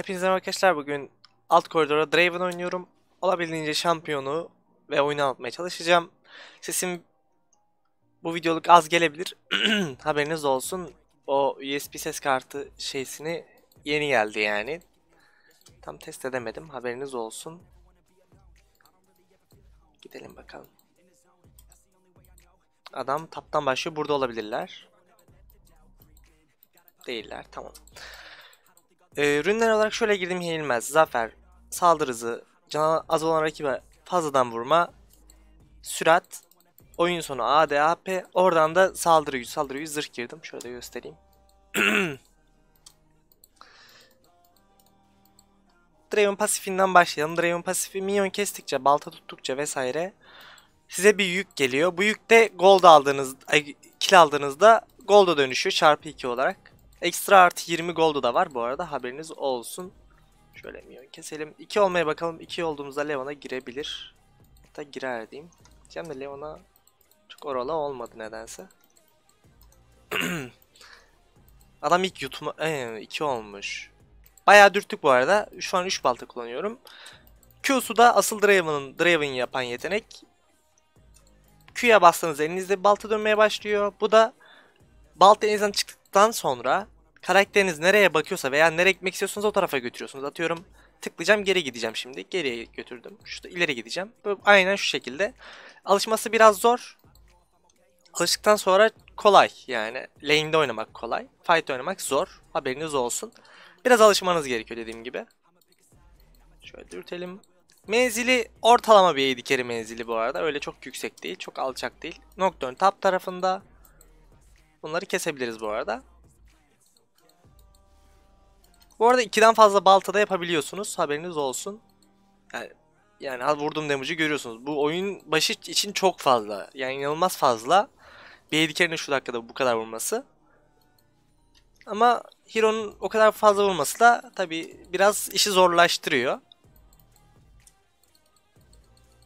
Hepinize merhaba arkadaşlar bugün alt koridora Draven oynuyorum. Olabildiğince şampiyonu ve oyunu anlatmaya çalışacağım. Sesim bu videoluk az gelebilir. Haberiniz olsun. O USB ses kartı şeysini yeni geldi yani. Tam test edemedim. Haberiniz olsun. Gidelim bakalım. Adam taptan başlıyor. Burada olabilirler. Değiller. Tamam. Ee, ürünler olarak şöyle girdim yenilmez. Zafer, saldırı hızı, canı az olan rakibe fazladan vurma, sürat, oyun sonu AD, AP, oradan da saldırı gücü, saldırı gücü, zırh girdim. Şöyle göstereyim. Draven pasifinden başlayalım. Draven pasifi minyon kestikçe, balta tuttukça vesaire size bir yük geliyor. Bu yük de gold aldığınız, ay, kill aldığınızda golda dönüşüyor çarpı 2 olarak. Ekstra artı 20 gold'u da var bu arada haberiniz olsun. Şöyle minyon keselim. 2 olmaya bakalım. 2 olduğumuzda Leon'a girebilir. Hatta girer diyeyim. Diyeceğim de Leon'a çok oralı olmadı nedense. Adam ilk yutma... 2 olmuş. Bayağı dürttük bu arada. Şu an 3 balta kullanıyorum. Q'su da asıl Draven'ın Draven yapan yetenek. Q'ya bastığınızda elinizde balta dönmeye başlıyor. Bu da balta elinizden çıktıktan sonra karakteriniz nereye bakıyorsa veya nereye gitmek istiyorsanız o tarafa götürüyorsunuz. Atıyorum tıklayacağım geri gideceğim şimdi. Geriye götürdüm. Şurada ileri gideceğim. Böyle, aynen şu şekilde. Alışması biraz zor. Alıştıktan sonra kolay yani. Lane'de oynamak kolay. Fight oynamak zor. Haberiniz olsun. Biraz alışmanız gerekiyor dediğim gibi. Şöyle dürtelim. Menzili ortalama bir AD carry menzili bu arada. Öyle çok yüksek değil. Çok alçak değil. Nocturne top tarafında. Bunları kesebiliriz bu arada. Bu arada 2'den fazla baltada yapabiliyorsunuz. Haberiniz olsun. Yani, yani vurduğum damage'ı görüyorsunuz. Bu oyun başı için çok fazla. Yani inanılmaz fazla. Bir AD şu dakikada bu kadar vurması. Ama Hero'nun o kadar fazla vurması da tabi biraz işi zorlaştırıyor.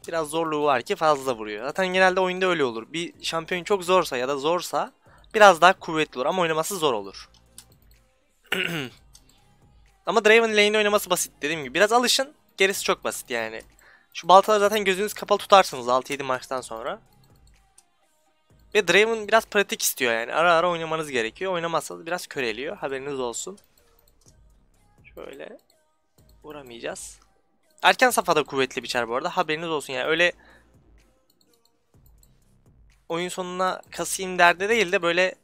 Biraz zorluğu var ki fazla vuruyor. Zaten genelde oyunda öyle olur. Bir şampiyon çok zorsa ya da zorsa biraz daha kuvvetli olur ama oynaması zor olur. ama Draven lane oynaması basit dediğim gibi. Biraz alışın. Gerisi çok basit yani. Şu baltaları zaten gözünüz kapalı tutarsınız 6-7 maçtan sonra. Ve Draven biraz pratik istiyor yani. Ara ara oynamanız gerekiyor. Oynamazsanız biraz köreliyor. Haberiniz olsun. Şöyle vuramayacağız. Erken safhada kuvvetli bir çar bu arada. Haberiniz olsun yani. Öyle oyun sonuna kasayım derde değil de böyle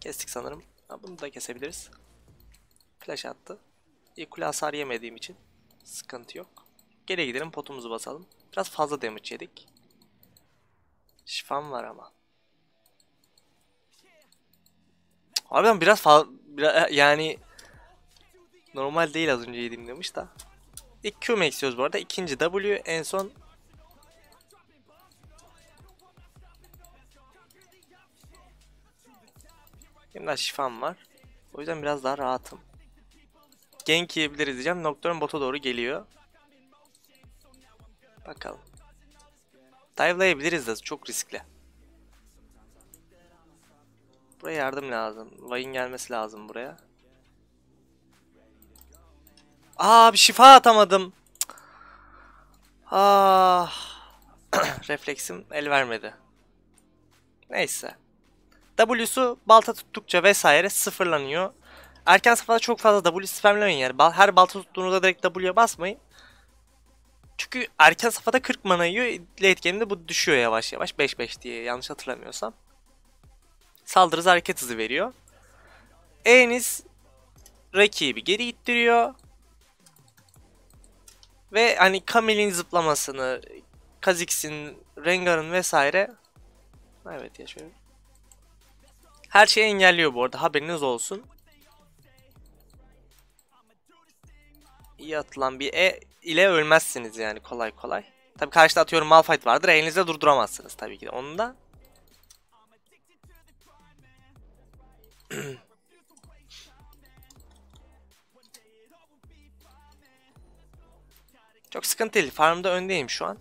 kestik sanırım. Ha, bunu da kesebiliriz. Flash attı. İlk kule hasar yemediğim için sıkıntı yok. Geri gidelim potumuzu basalım. Biraz fazla damage yedik. Şifam var ama. Harbiden biraz fazla yani normal değil az önce yediğim demiş da. İlk Q istiyoruz bu arada. İkinci W en son Benim şifam var. O yüzden biraz daha rahatım. Gank yiyebiliriz diyeceğim. Nocturne bota doğru geliyor. Bakalım. Dive'layabiliriz de çok riskli. Buraya yardım lazım. Vay'ın gelmesi lazım buraya. Aa bir şifa atamadım. Ah. Refleksim el vermedi. Neyse. W'su balta tuttukça vesaire sıfırlanıyor. Erken safhada çok fazla W spamlemeyin yani. Her balta tuttuğunuzda direkt W'ye basmayın. Çünkü erken safhada 40 mana yiyor. Late game'de bu düşüyor yavaş yavaş. 5-5 diye yanlış hatırlamıyorsam. Saldırı hareket hızı veriyor. E'niz rakibi geri ittiriyor. Ve hani Camille'in zıplamasını, Kha'Zix'in, Rengar'ın vesaire Evet ya şöyle. Her şeyi engelliyor bu arada haberiniz olsun. İyi atılan bir E ile ölmezsiniz yani kolay kolay. Tabi karşıda atıyorum Malphite vardır elinizde durduramazsınız tabii ki de onu da. Çok sıkıntı değil. Farmda öndeyim şu an.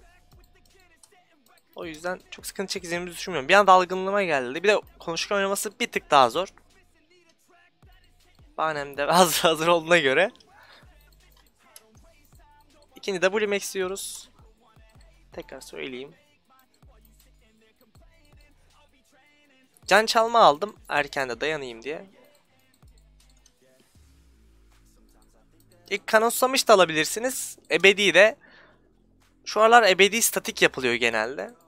O yüzden çok sıkıntı çekeceğimizi düşünmüyorum. Bir an dalgınlığıma geldi. Bir de konuşkan oynaması bir tık daha zor. Bahanem de hazır hazır olduğuna göre. İkinci W max diyoruz. Tekrar söyleyeyim. Can çalma aldım. Erken de dayanayım diye. İlk kanonsamış da alabilirsiniz. Ebedi de. Şu aralar ebedi statik yapılıyor genelde.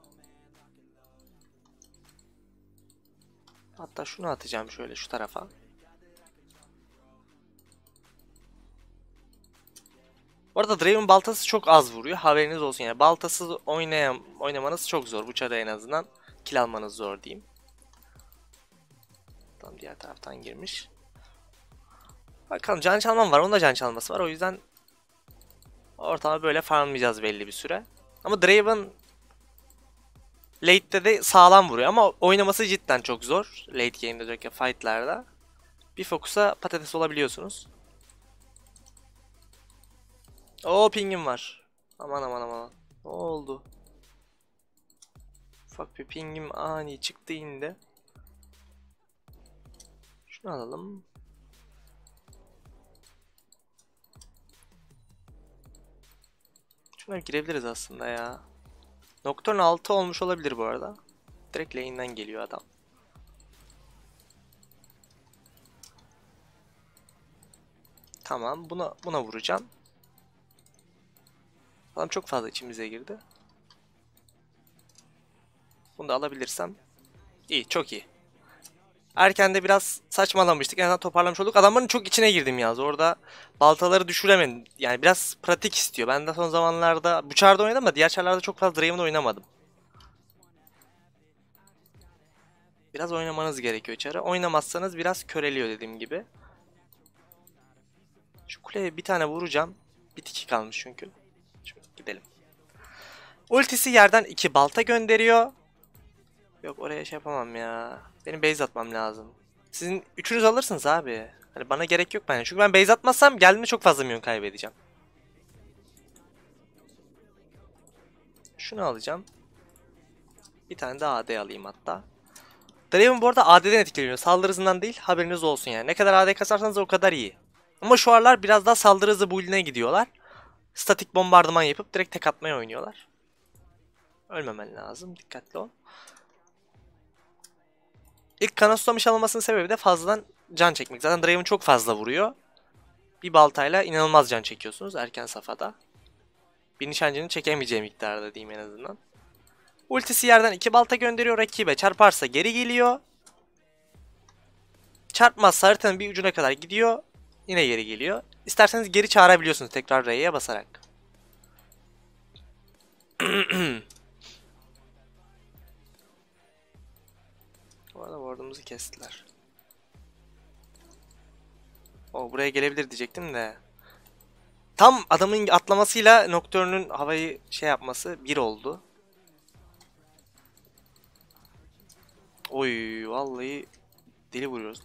Hatta şunu atacağım şöyle şu tarafa. Bu arada Draven baltası çok az vuruyor. Haberiniz olsun yani. Baltasız oynayam oynamanız çok zor. Bu çarda en azından kill almanız zor diyeyim. Tam diğer taraftan girmiş. Bakalım can çalmam var. Onun da can çalması var. O yüzden ortama böyle farmlayacağız belli bir süre. Ama Draven late'de de sağlam vuruyor ama oynaması cidden çok zor. Late game'de özellikle fight'larda. Bir fokusa patates olabiliyorsunuz. O pingim var. Aman aman aman. Ne oldu? Ufak bir pingim ani çıktı indi. Şunu alalım. Şuna girebiliriz aslında ya. Nocturne 6 olmuş olabilir bu arada. Direkt lane'den geliyor adam. Tamam buna buna vuracağım. Adam çok fazla içimize girdi. Bunu da alabilirsem. İyi çok iyi. Erken de biraz saçmalamıştık. En azından toparlamış olduk. Adamların çok içine girdim yalnız. Orada baltaları düşüremedim. Yani biraz pratik istiyor. Ben de son zamanlarda bu çarda oynadım ama diğer çarlarda çok fazla Draven'da oynamadım. Biraz oynamanız gerekiyor çarı. Oynamazsanız biraz köreliyor dediğim gibi. Şu kuleye bir tane vuracağım. Bir tiki kalmış çünkü. Şöyle gidelim. Ultisi yerden iki balta gönderiyor. Yok oraya şey yapamam ya. Benim base atmam lazım. Sizin üçünüz alırsınız abi. Hani bana gerek yok bence. Çünkü ben base atmazsam geldiğimde çok fazla milyon kaybedeceğim. Şunu alacağım. Bir tane daha AD alayım hatta. Draven bu arada AD'den etkileniyor. Saldırı hızından değil haberiniz olsun yani. Ne kadar AD kasarsanız o kadar iyi. Ama şu aralar biraz daha saldırı hızı build'ine gidiyorlar. Statik bombardıman yapıp direkt tek atmaya oynuyorlar. Ölmemen lazım. Dikkatli ol. İlk kanostlamış alınmasının sebebi de fazladan can çekmek. Zaten Draven çok fazla vuruyor. Bir baltayla inanılmaz can çekiyorsunuz erken safhada. Bir nişancının çekemeyeceği miktarda diyeyim en azından. Ultisi yerden iki balta gönderiyor rakibe. Çarparsa geri geliyor. Çarpmazsa haritanın bir ucuna kadar gidiyor. Yine geri geliyor. İsterseniz geri çağırabiliyorsunuz tekrar R'ye basarak. Arada ward'umuzu kestiler. O buraya gelebilir diyecektim de. Tam adamın atlamasıyla Nocturne'ün havayı şey yapması bir oldu. Oy vallahi deli vuruyoruz.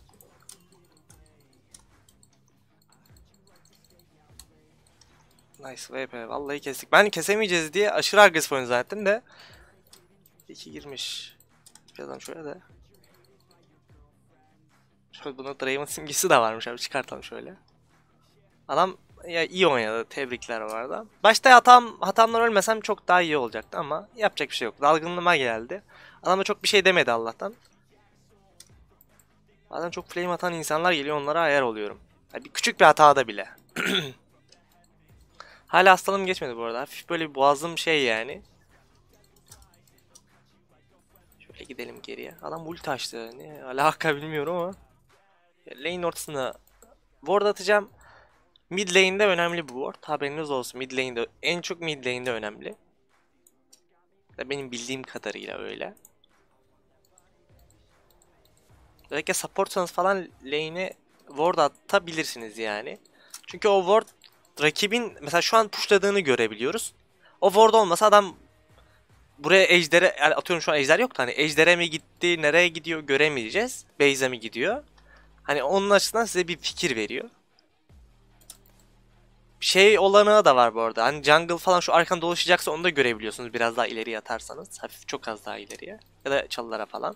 Nice VP. Vallahi kestik. Ben kesemeyeceğiz diye aşırı agresif oyun zannettim de. İki girmiş. Birazdan şöyle de. Şöyle buna Draven simgesi de varmış abi. Çıkartalım şöyle. Adam ya iyi oynadı. Tebrikler bu arada. Başta hatam, hatamlar ölmesem çok daha iyi olacaktı ama yapacak bir şey yok. Dalgınlığıma geldi. Adam da çok bir şey demedi Allah'tan. Bazen çok flame atan insanlar geliyor onlara ayar oluyorum. Yani bir küçük bir hatada bile. Hala hastalığım geçmedi bu arada. Hafif böyle bir boğazım şey yani. Şöyle gidelim geriye. Adam ulti açtı. Ne alaka bilmiyorum ama. Lane ortasına ward atacağım. Mid lane'de önemli bu ward. Haberiniz olsun. Mid lane'de en çok mid lane'de önemli. Benim bildiğim kadarıyla öyle. Özellikle supportsanız falan lane'e ward atabilirsiniz yani. Çünkü o ward rakibin mesela şu an pushladığını görebiliyoruz. O ward olmasa adam buraya ejdere yani atıyorum şu an ejder yok da hani ejdere mi gitti, nereye gidiyor göremeyeceğiz. Base'e mi gidiyor? Hani onun açısından size bir fikir veriyor. Şey olanağı da var bu arada. Hani jungle falan şu arkan dolaşacaksa onu da görebiliyorsunuz biraz daha ileriye atarsanız. Hafif çok az daha ileriye. Ya da çalılara falan.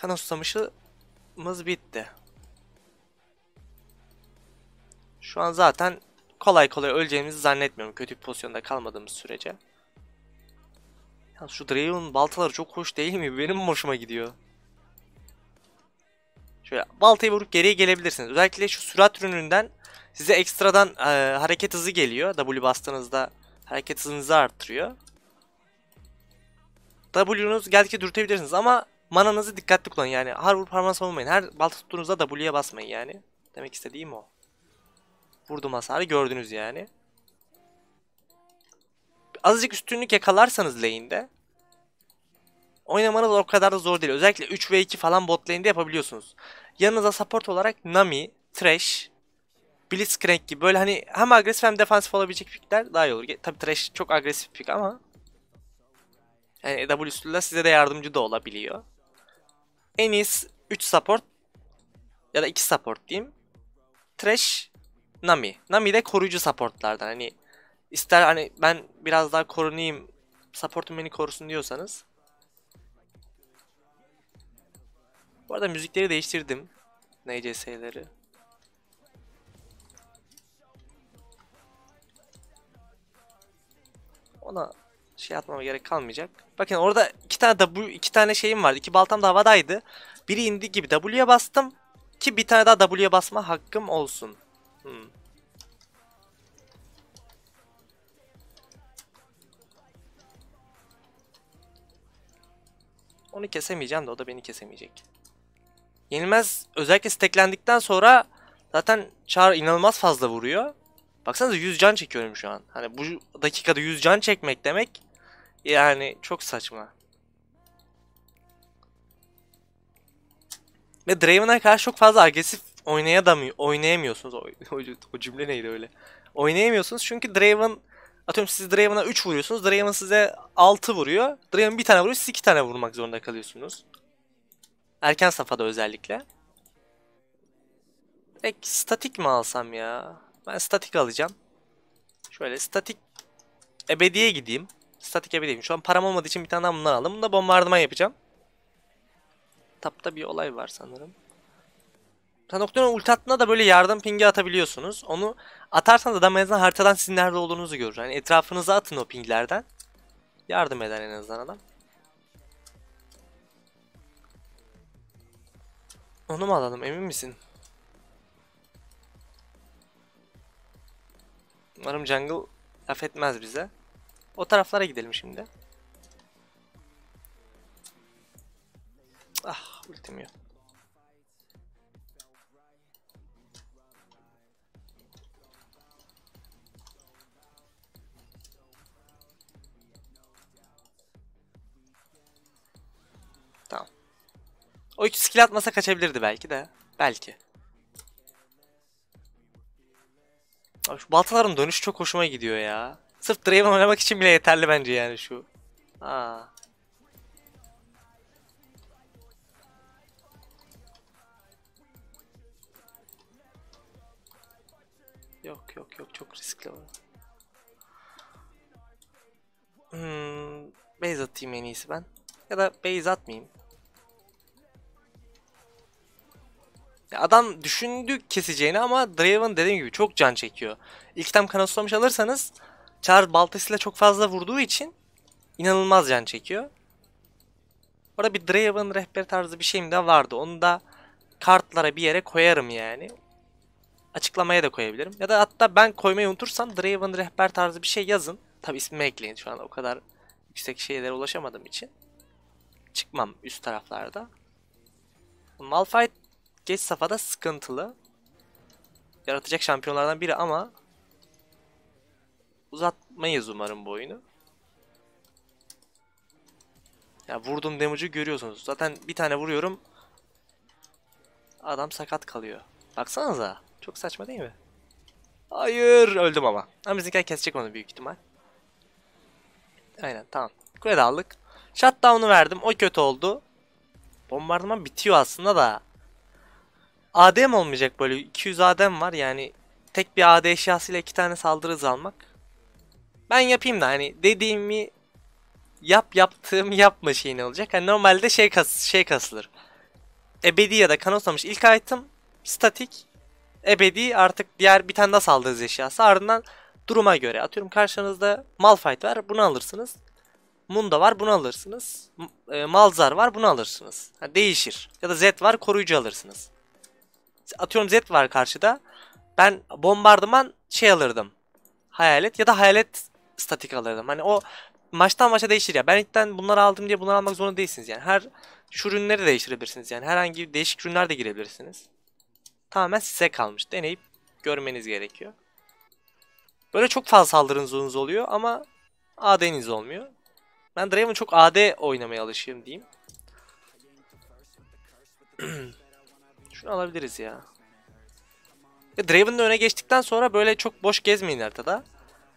Kan susamışımız bitti. Şu an zaten kolay kolay öleceğimizi zannetmiyorum kötü bir pozisyonda kalmadığımız sürece. Ya şu Draven baltaları çok hoş değil mi? Benim hoşuma gidiyor. Şöyle baltayı vurup geriye gelebilirsiniz. Özellikle şu sürat ürününden size ekstradan e, hareket hızı geliyor. W bastığınızda hareket hızınızı arttırıyor. W'nuz geldikçe dürtebilirsiniz ama mananızı dikkatli kullanın yani. Har vurup harman savunmayın. Her balta tuttuğunuzda W'ye basmayın yani. Demek istediğim o. Vurdum hasarı gördünüz yani. Azıcık üstünlük yakalarsanız lane'de oynamanız o kadar da zor değil. Özellikle 3 ve 2 falan bot lane'de yapabiliyorsunuz. Yanınıza support olarak Nami, Thresh, Blitzcrank gibi böyle hani hem agresif hem defansif olabilecek pickler daha iyi olur. Tabi Thresh çok agresif pick ama yani W'süyle size de yardımcı da olabiliyor. En iyisi 3 support ya da 2 support diyeyim. Thresh, Nami. Nami de koruyucu supportlardan. Hani ister hani ben biraz daha korunayım, supportum beni korusun diyorsanız. Bu arada müzikleri değiştirdim. NCS'leri. Ona şey atmama gerek kalmayacak. Bakın orada iki tane W, iki tane şeyim vardı. İki baltam da havadaydı. Biri indi gibi W'ye bastım. Ki bir tane daha W'ye basma hakkım olsun. Hmm. Onu kesemeyeceğim de o da beni kesemeyecek. Yenilmez özellikle steklendikten sonra zaten Char inanılmaz fazla vuruyor. Baksanıza 100 can çekiyorum şu an. Hani bu dakikada 100 can çekmek demek yani çok saçma. Ve Draven'a karşı çok fazla agresif oynayadamıyor, oynayamıyorsunuz. O, o, o cümle neydi öyle? Oynayamıyorsunuz çünkü Draven atıyorum siz Draven'a 3 vuruyorsunuz. Draven size 6 vuruyor. Draven bir tane vuruyor siz 2 tane vurmak zorunda kalıyorsunuz. Erken safhada özellikle. Peki statik mi alsam ya? Ben statik alacağım. Şöyle statik ebediye gideyim. Statik ebediyim. Şu an param olmadığı için bir tane daha bundan aldım. Bunu da bombardıman yapacağım. Tapta bir olay var sanırım. Nocturne'un ulti attığında da böyle yardım pingi atabiliyorsunuz. Onu atarsanız adam en azından haritadan sizin nerede olduğunuzu görür. Yani etrafınıza atın o pinglerden. Yardım eder en azından adam. Onu mu alalım emin misin? Umarım jungle affetmez bize. O taraflara gidelim şimdi. Ah ultim yok. O iki skill atmasa kaçabilirdi belki de. Belki. Abi şu baltaların dönüşü çok hoşuma gidiyor ya. Sırf Draven oynamak için bile yeterli bence yani şu. Aa. Yok yok yok çok riskli o. Hmm, base atayım en iyisi ben. Ya da base atmayayım. Adam düşündü keseceğini ama Draven dediğim gibi çok can çekiyor. İlk tam kanoslamış alırsanız Char baltasıyla çok fazla vurduğu için inanılmaz can çekiyor. Orada bir Draven rehber tarzı bir şeyim de vardı. Onu da kartlara bir yere koyarım yani. Açıklamaya da koyabilirim. Ya da hatta ben koymayı unutursam Draven rehber tarzı bir şey yazın. Tabi ismimi ekleyin şu an o kadar yüksek şeylere ulaşamadığım için. Çıkmam üst taraflarda. Malphite geç safhada sıkıntılı. Yaratacak şampiyonlardan biri ama uzatmayız umarım bu oyunu. Ya vurduğum damage'ı görüyorsunuz. Zaten bir tane vuruyorum. Adam sakat kalıyor. Baksanıza. Çok saçma değil mi? Hayır. Öldüm ama. Ama bizimkiler kesecek onu büyük ihtimal. Aynen tamam. Kule aldık. Shutdown'u verdim. O kötü oldu. Bombardıman bitiyor aslında da. ADM olmayacak böyle. 200 ADM var yani. Tek bir AD eşyasıyla iki tane saldırı hızı almak. Ben yapayım da hani dediğimi yap yaptığım yapma şeyini olacak. Hani normalde şey kas şey kasılır. Ebedi ya da kanoslamış ilk item statik ebedi artık diğer bir tane daha saldırı eşyası. Ardından duruma göre atıyorum karşınızda Malphite var bunu alırsınız. Munda var bunu alırsınız. E, Malzar var bunu alırsınız. Ha, değişir. Ya da Z var koruyucu alırsınız. Atıyorum Z var karşıda. Ben bombardıman şey alırdım. Hayalet ya da hayalet statik alırdım. Hani o maçtan maça değişir ya. Ben ilkten bunları aldım diye bunları almak zorunda değilsiniz yani. Her şu ürünleri de değiştirebilirsiniz yani. Herhangi değişik ürünler de girebilirsiniz. Tamamen size kalmış. Deneyip görmeniz gerekiyor. Böyle çok fazla saldırınız oluyor ama AD'niz olmuyor. Ben Draven çok AD oynamaya alışığım diyeyim. Şunu alabiliriz ya. ya Draven'ın öne geçtikten sonra böyle çok boş gezmeyin haritada.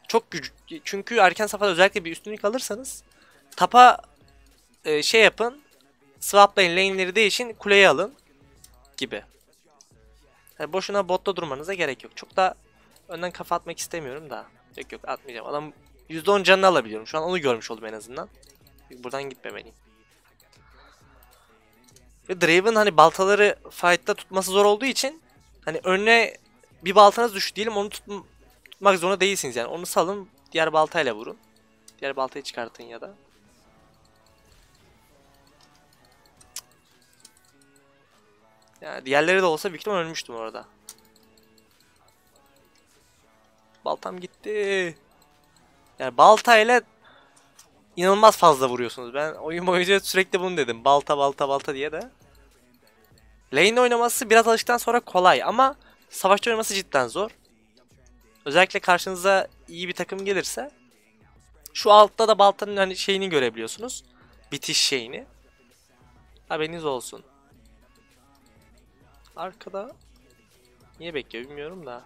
Çok güç çünkü erken safhada özellikle bir üstünlük alırsanız tapa e, şey yapın swaplayın lane'leri değişin kuleyi alın gibi. Yani boşuna botta durmanıza gerek yok. Çok da önden kafa atmak istemiyorum da. Yok yok atmayacağım. Adam %10 canını alabiliyorum. Şu an onu görmüş oldum en azından. Buradan gitmemeliyim. Ve Draven hani baltaları fight'ta tutması zor olduğu için hani önüne bir baltanız düştü diyelim onu tut tutmak zorunda değilsiniz yani. Onu salın diğer baltayla vurun. Diğer baltayı çıkartın ya da. Yani diğerleri de olsa büyük ihtimal ölmüştüm orada. Baltam gitti. Yani baltayla inanılmaz fazla vuruyorsunuz. Ben oyun boyunca sürekli bunu dedim. Balta balta balta diye de. Lane oynaması biraz alıştıktan sonra kolay ama savaşta oynaması cidden zor. Özellikle karşınıza iyi bir takım gelirse şu altta da baltanın hani şeyini görebiliyorsunuz. Bitiş şeyini. Haberiniz olsun. Arkada niye bekliyor bilmiyorum da.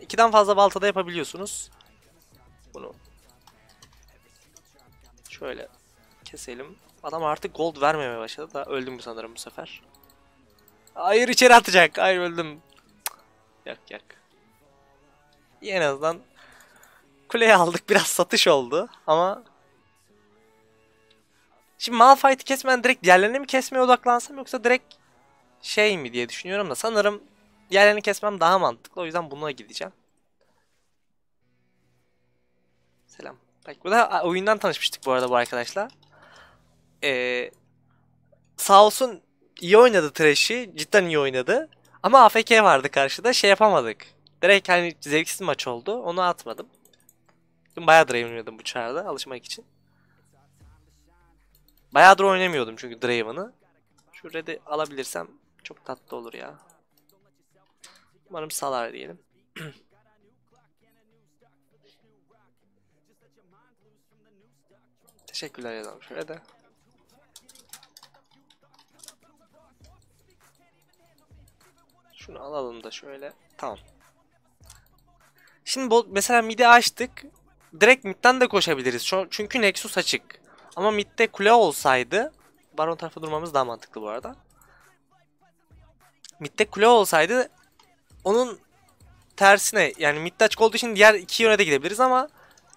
İkiden fazla baltada yapabiliyorsunuz. Bunu şöyle keselim. Adam artık gold vermemeye başladı da öldüm sanırım bu sefer. Hayır içeri atacak. Hayır öldüm. Yak yak. İyi en azından kuleyi aldık. Biraz satış oldu ama Şimdi Malphite'i kesmeden direkt diğerlerini mi kesmeye odaklansam yoksa direkt şey mi diye düşünüyorum da sanırım diğerlerini kesmem daha mantıklı. O yüzden buna gideceğim. Selam. Bak bu da oyundan tanışmıştık bu arada bu arkadaşla. Ee, sağ olsun iyi oynadı Thresh'i. Cidden iyi oynadı. Ama AFK vardı karşıda. Şey yapamadık. Direkt hani zevksiz maç oldu. Onu atmadım. Dün bayağıdır oynadım bu çağrıda alışmak için. Bayağıdır oynamıyordum çünkü Draven'ı. Şu red'i alabilirsem çok tatlı olur ya. Umarım salar diyelim. Teşekkürler yazalım şöyle de. Şunu alalım da şöyle. Tamam. Şimdi mesela midi açtık. Direkt midden de koşabiliriz. Çünkü Nexus açık. Ama midde kule olsaydı Baron tarafı durmamız daha mantıklı bu arada. Midde kule olsaydı onun tersine yani midde açık olduğu için diğer iki yöne de gidebiliriz ama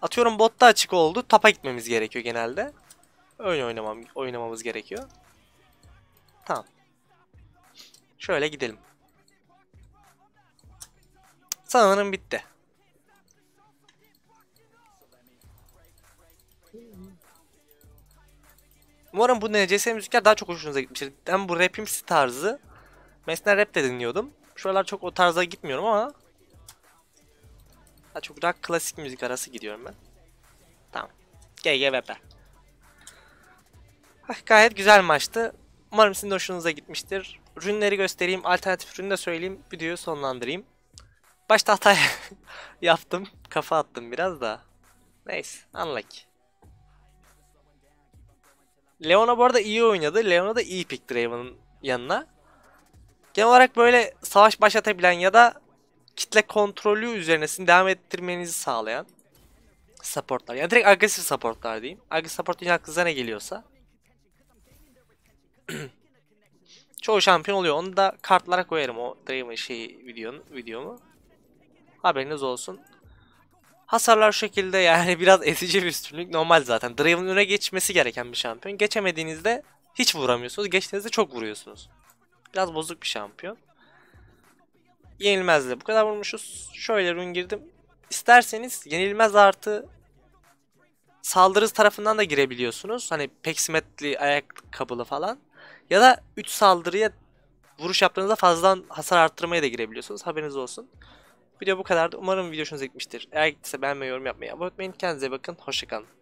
atıyorum botta açık oldu. Tapa gitmemiz gerekiyor genelde. Öyle oynamam, oynamamız gerekiyor. Tamam. Şöyle gidelim. Sanırım bitti. Umarım bu NCS müzikler daha çok hoşunuza gitmiştir. Hem bu rapimsi tarzı. Mesela rap de dinliyordum. Şuralar çok o tarza gitmiyorum ama. Daha çok rock klasik müzik arası gidiyorum ben. Tamam. GGVP. Ah, gayet güzel maçtı. Umarım sizin de hoşunuza gitmiştir. Ürünleri göstereyim, alternatif ürünü de söyleyeyim, videoyu sonlandırayım. Başta hata yaptım, kafa attım biraz da. Neyse, unlucky. Leona bu arada iyi oynadı. Leona da iyi pick Draven'ın yanına. Genel olarak böyle savaş başlatabilen ya da kitle kontrolü üzerine sizin devam ettirmenizi sağlayan supportlar. Yani direkt agresif supportlar diyeyim. Agresif support deyince aklınıza ne geliyorsa. Çoğu şampiyon oluyor. Onu da kartlara koyarım o Draven şeyi videonun videomu. Haberiniz olsun. Hasarlar şu şekilde yani biraz ezici bir üstünlük normal zaten. Draven'ın öne geçmesi gereken bir şampiyon. Geçemediğinizde hiç vuramıyorsunuz. Geçtiğinizde çok vuruyorsunuz. Biraz bozuk bir şampiyon. Yenilmezle bu kadar vurmuşuz. Şöyle run girdim. İsterseniz yenilmez artı saldırı tarafından da girebiliyorsunuz. Hani peksimetli ayakkabılı falan. Ya da 3 saldırıya vuruş yaptığınızda fazladan hasar arttırmaya da girebiliyorsunuz. Haberiniz olsun. Video bu kadardı. Umarım video hoşunuza gitmiştir. Eğer gittiyse beğenmeyi, yorum yapmayı, abone olmayı unutmayın. Kendinize bakın. Hoşçakalın.